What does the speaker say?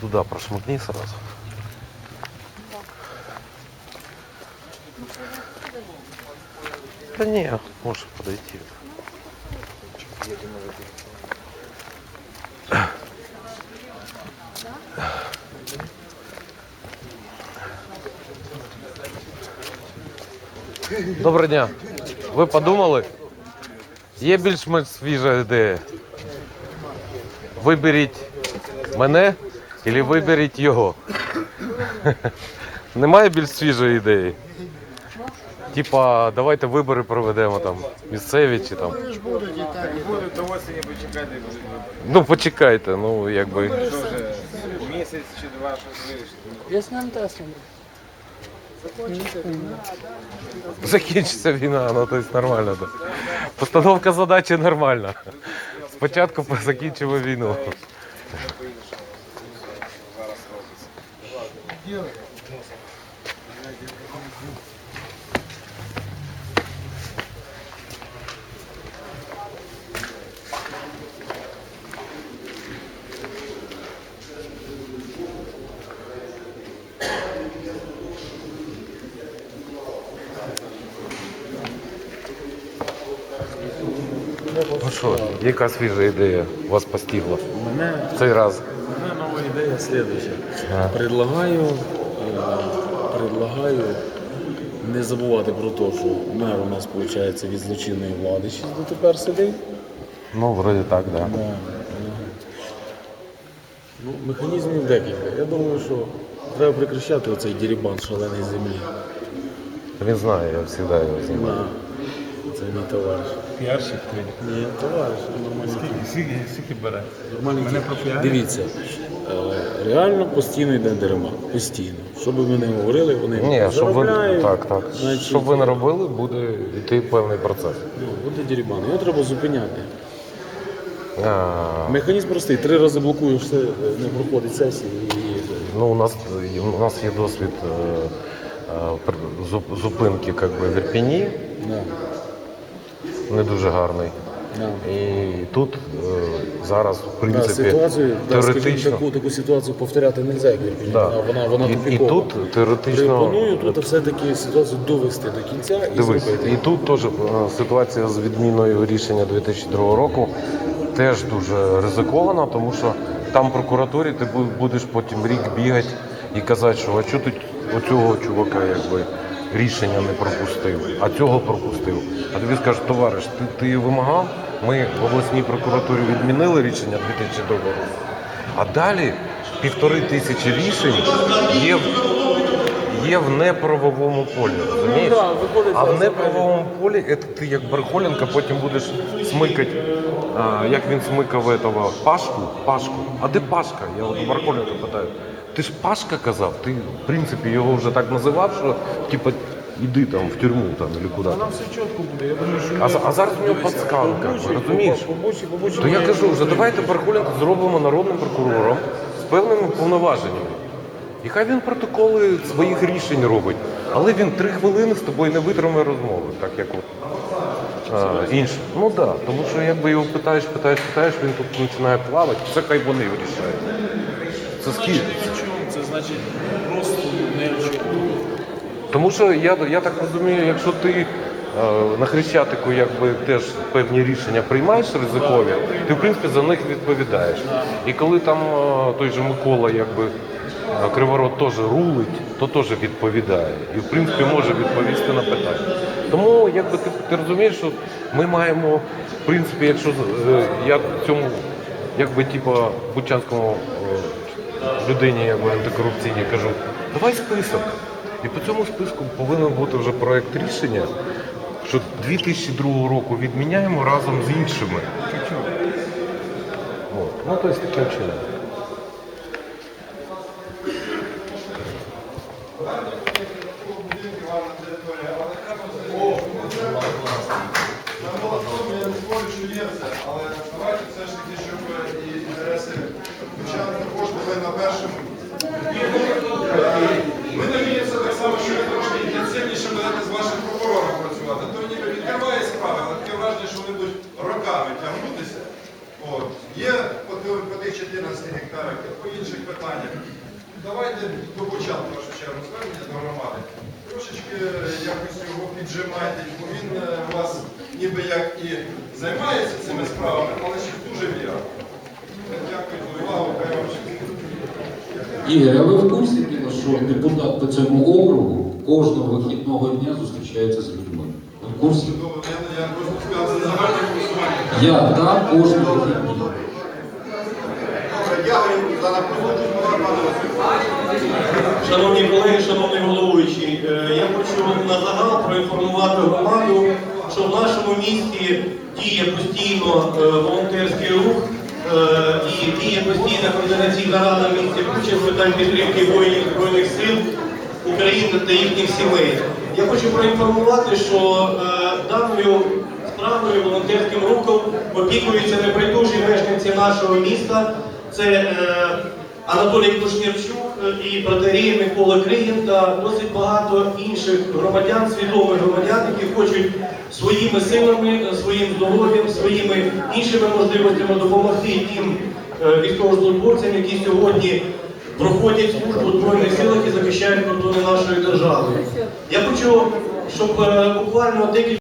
туда прошмыгни сразу. Да не, можешь подойти. Доброго дня. Ви подумали? Є більш-менш свіжа ідея. Виберіть мене Або виберіть його. Немає більш свіжої ідеї. Типа, давайте вибори проведемо там місцеві чи там. Будуть до осені почекати будуть вибори. Ну почекайте, ну якби. Місяць чи два щось вирішити. Закінчиться війна, ну то есть нормально. То. Постановка задачі нормальна. Спочатку закінчимо війну. ようなことを申します。Що, яка свіжа ідея вас постигла Мене, в цей раз? мене нова ідея слідуюча. Предлагаю, е, предлагаю не забувати про те, що мер у нас виходить від злочинної влади ще дотепер сидить. Ну, вроді так, да. Да. Ну, механізмів декілька. Я думаю, що треба прекращати оцей дірібан шалений землі. Він знає, я завжди його. На. Це мій товариш. Піарщик твій. Ні, товариш, нормальний. Скільки, скільки, скільки бере? Нормальний Мене тип. Дивіться, е, реально постійно йде дерема. Постійно. Що би ми не говорили, вони Ні, щоб ви заробляють. так, так. значить, Щоб ви не робили, буде йти певний процес. Ну, буде дерибан. Його треба зупиняти. А, Механізм простий. Три рази блокуєш, все, не проходить сесії і ну, у нас у нас є досвід е, е, пр- зуп- зупинки как би, в Ірпіні, да, не дуже гарний. да. І тут е, зараз, в Да, принципі, ситуацію, да, скажімо, теоретично. таку, таку ситуацію повторяти не можна, як. Да. Вона, вона, вона і, і тупікова. тут теоретично. Пропоную тут все-таки ситуацію довести до кінця і Дивись, зробити. і тут теж е, ситуація з відміною рішення 2002 року теж дуже ризикована, тому що там в прокуратурі ти бу- будеш потім рік бігати і казати, що а чого ти оцього чувака якби рішення не пропустив, а цього пропустив. А тобі скажуть, товариш, ти, ти вимагав, ми в обласній прокуратурі відмінили рішення 2002 року. А далі півтори тисячі рішень є в є в неправовому полі, розумієш? Ну а в неправовому полі це ти як Бархоленко потім будеш смикати, а, як він смикав этого Пашку, Пашку. А де Пашка? Я от у Бархоленка питаю. Ти ж Пашка казав, ти в принципі його вже так називав, що типа іди там в тюрму там или куди. Нам все чітко буде. Я думаю, що А, за- а зараз в нього подсказка, розумієш? Побучі, побучі, То я кажу, вже давайте Бархоленко зробимо народним прокурором з певними повноваженнями. І хай він протоколи своїх рішень робить. Але він три хвилини з тобою не витримає розмови, так як от, а, інші. Ну так, да, тому що якби його питаєш, питаєш, питаєш, він тут починає плавати, це хай вони вирішають. Це скільки? Це значить просто не очікувано. Тому що я, я так розумію, якщо ти е, на Хрещатику якби теж певні рішення приймаєш ризикові, ти в принципі за них відповідаєш. І коли там е, той же Микола якби е, Криворот теж рулить, то теж відповідає. І в принципі може відповісти на питання. Тому якби ти, ти розумієш, що ми маємо, в принципі, якщо е, я цьому якби типу Бучанському е, людині якби антикорупційній кажу, давай список. І по цьому списку повинен бути вже проєкт рішення, що 2002 року відміняємо разом з іншими. От. Ну, тобто таким чином. Але давайте все ж таки, щоб і інтереси Бучан першому. Ми надіємося так само, що ви трошки інтенсивніше будете з вашим прокурором працювати. То ніби відкриває справи, але таке враження, що вони будуть роками тягнутися. От. Є по, тих чотирьох 11 гектарах по інших питаннях. Давайте до початку в першу чергу звернення до громади. Трошечки якось його піджимайте, бо він е, вас ніби як і займається цими справами, але ще дуже вірить. Дякую за увагу. Ігор, а ви в курсі, Діма, що депутат по цьому округу кожного вихідного дня зустрічається з людьми? В курсі? Я, просто сказав, це загальне голосування. Я там кожного вихідного. Шановні колеги, шановний головуючий, е, я хочу на загал проінформувати громаду, що в нашому місті діє постійно е, волонтерський рух і діє постійна координаційна рада місті Буча з питань підтримки воїнів Збройних сил України та їхніх сімей. Я хочу проінформувати, що е, даною справою волонтерським рухом опікуються небайдужі мешканці нашого міста. Це е, Анатолій Кушнірчук е, і протеєрій Микола Кригін та досить багато інших громадян, свідомих громадян, які хочуть своїми силами, е, своїм здоров'ям, своїми іншими можливостями допомогти тим е, військовослужбовцям, які сьогодні проходять службу в Збройних силах і захищають кордони нашої держави. Я хочу, щоб е, буквально декілька